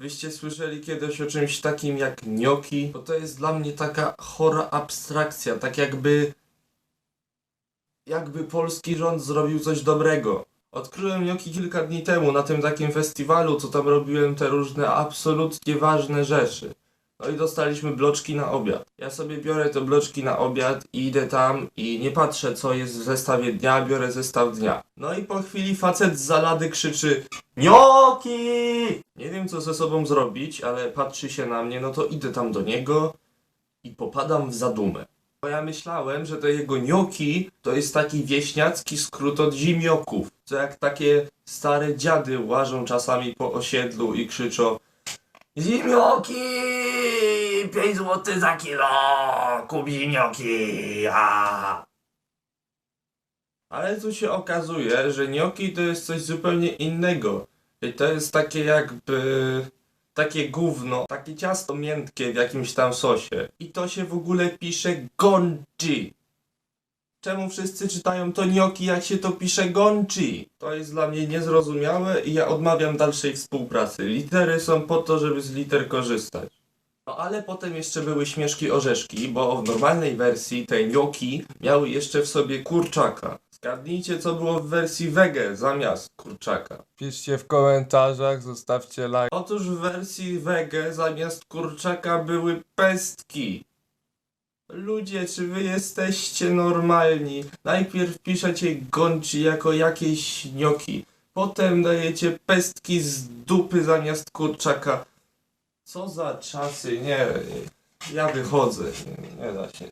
Wyście słyszeli kiedyś o czymś takim jak gnioki? Bo to jest dla mnie taka chora abstrakcja, tak jakby... Jakby polski rząd zrobił coś dobrego. Odkryłem gnioki kilka dni temu na tym takim festiwalu, co tam robiłem te różne absolutnie ważne rzeczy. No i dostaliśmy bloczki na obiad. Ja sobie biorę te bloczki na obiad i idę tam i nie patrzę co jest w zestawie dnia, biorę zestaw dnia. No i po chwili facet z zalady krzyczy Gnioki! Nie wiem co ze sobą zrobić, ale patrzy się na mnie, no to idę tam do niego i popadam w zadumę. Bo ja myślałem, że te jego gnioki to jest taki wieśniacki skrót od zimioków. Co jak takie stare dziady łażą czasami po osiedlu i krzyczą Zimioki! 5 zł za kilo! Kup zimioki! A! Ale tu się okazuje, że gnioki to jest coś zupełnie innego. I to jest takie jakby... Takie gówno, takie ciasto miętkie w jakimś tam sosie. I to się w ogóle pisze gonji. Czemu wszyscy czytają to gnioki, jak się to pisze gonchi? To jest dla mnie niezrozumiałe i ja odmawiam dalszej współpracy. Litery są po to, żeby z liter korzystać. No ale potem jeszcze były śmieszki orzeszki, bo w normalnej wersji te gnioki miały jeszcze w sobie kurczaka. Zgadnijcie, co było w wersji wege zamiast kurczaka. Piszcie w komentarzach, zostawcie like. Otóż w wersji wege zamiast kurczaka były pestki. Ludzie, czy wy jesteście normalni? Najpierw piszecie gonchi jako jakieś gnioki, potem dajecie pestki z dupy zamiast kurczaka. Co za czasy, nie, ja wychodzę, nie da się.